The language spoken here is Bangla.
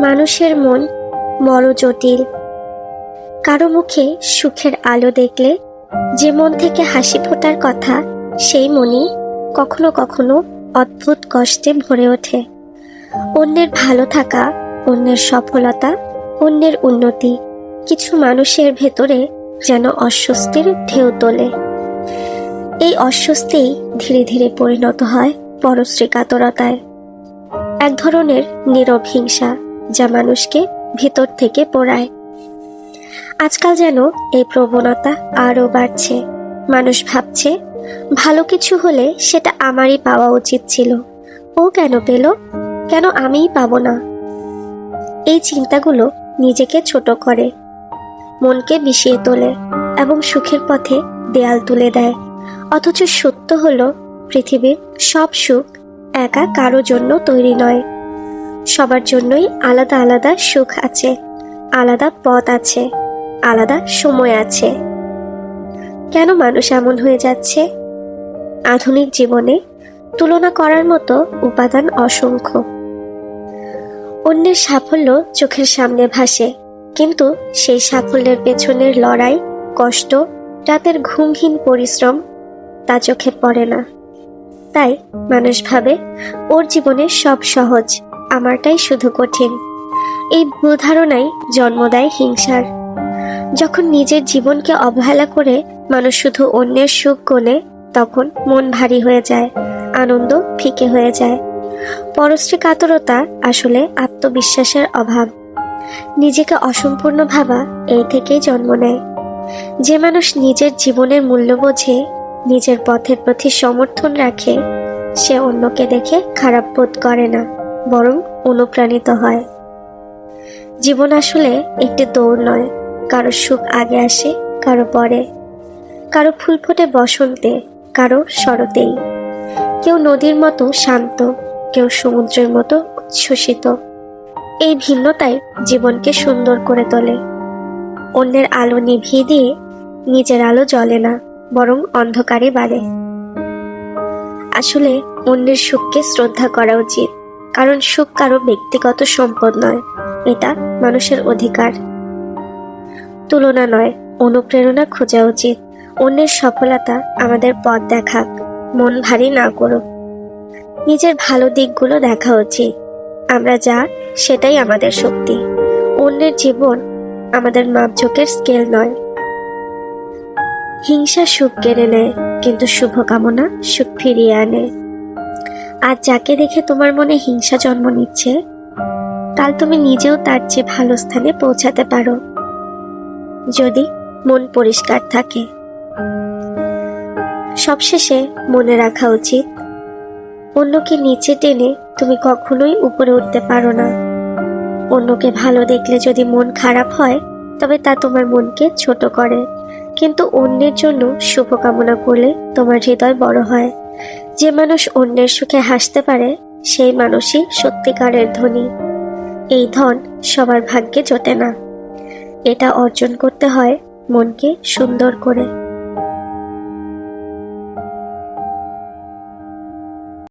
মানুষের মন বড় জটিল। কারও মুখে সুখের আলো দেখলে, যে মন থেকে হাসি ফোটার কথা, সেই মনই কখনো কখনো অদ্ভুত কষ্টে ভরে ওঠে। অন্যের ভালো থাকা, অন্যের সফলতা, অন্যের উন্নতি, কিছু মানুষের ভেতরে যেন অস্বস্তির ঢেউ তোলে। এই অস্বস্তিই ধীরে ধীরে পরিণত হয় পরশ্রী কাতরতায় এক ধরনের নীরব হিংসা যা মানুষকে ভেতর থেকে পোড়ায়। আজকাল যেন এই প্রবণতা আরও বাড়ছে। মানুষ ভাবছে, ভালো কিছু হলে সেটা আমারই পাওয়া উচিত ছিল। ও কেন পেল? কেন আমিই পাবো না? এই চিন্তাগুলো নিজেকে ছোট করে, মনকে বিষিয়ে তোলে এবং সুখের পথে দেয়াল তুলে দেয়। অথচ সত্য হলো, পৃথিবীর সব সুখ একা কারও জন্য তৈরি নয়। সবার জন্যই আলাদা আলাদা সুখ আছে, আলাদা পথ আছে, আলাদা সময় আছে। কেন মানুষ এমন হয়ে যাচ্ছে? আধুনিক জীবনে তুলনা করার মতো উপাদান অসংখ্য। অন্যের সাফল্য চোখের সামনে ভাসে, কিন্তু সেই সাফল্যের পেছনের লড়াই, কষ্ট, রাতের ঘুমহীন পরিশ্রম তা চোখে পড়ে না। তাই মানুষ ভাবে, ওর জীবনে সব সহজ। আমারটাই শুধু কঠিন। এই ভুল ধারণাই জন্ম দেয় হিংসার। যখন নিজের জীবনকে অবহেলা করে মানুষ শুধু অন্যের সুখ গোনে, তখন মন ভারী হয়ে যায়, আনন্দ ফিকে হয়ে যায়। পরশ্রী কাতরতা আসলে আত্মবিশ্বাসের অভাব। নিজেকে অসম্পূর্ণ ভাবা এই থেকেই জন্ম নেয়। যে মানুষ নিজের জীবনের মূল্য বোঝে, নিজের পথের প্রতি সমর্থন রাখে, সে অন্যকে দেখে খারাপ বোধ করে না। বরং অনুপ্রাণিত হয়। জীবন আসলে একটি দৌড় নয়, কারও সুখ আগে আসে, কারও পরে। কারও ফুল ফোটে বসন্তে, কারও শরতেই। কেউ নদীর মতো শান্ত, কেউ সমুদ্রের মতো উচ্ছ্বসিত। এই ভিন্নতাই জীবনকে সুন্দর করে তোলে। অন্যের আলো নিভিয়ে দিয়ে নিজের আলো জ্বলে না, বরং অন্ধকারে বাড়ে। আসলে অন্যের সুখকে শ্রদ্ধা করা উচিত। কারণ সুখ কারও ব্যক্তিগত সম্পদ নয়, এটা মানুষের অধিকার। তুলনা নয়, অনুপ্রেরণা খোঁজা উচিত। অন্যের সফলতা আমাদের পথ দেখাক, মন ভারী না করুক। নিজের ভালো দিকগুলো দেখা উচিত। আমরা যা, সেটাই আমাদের শক্তি। অন্যের জীবন আমাদের মাপঝোঁকের স্কেল নয়। হিংসা সুখ কেড়ে নেয়, কিন্তু শুভকামনা সুখ ফিরিয়ে আনে। আর যাকে দেখে তোমার মনে হিংসা জন্ম নিচ্ছে কাল তুমি নিজেও তার চেয়ে ভালো স্থানে পৌঁছাতে পারো। যদি মন পরিষ্কার থাকে। সবশেষে মনে রাখা উচিত, অন্যকে নিচে টেনে তুমি কখনোই উপরে উঠতে পারো না। অন্যকে ভালো দেখলে যদি মন খারাপ হয়, তবে তা তোমার মনকে ছোট করে। কিন্তু অন্যের জন্য শুভকামনা করলে তোমার হৃদয় বড় হয়। যে মানুষ অন্যের সুখে হাসতে পারে, সেই মানুষই সত্যিকারের ধনী। এই ধন সবার ভাগ্যে জোটে না। এটা অর্জন করতে হয় মনকে সুন্দর করে।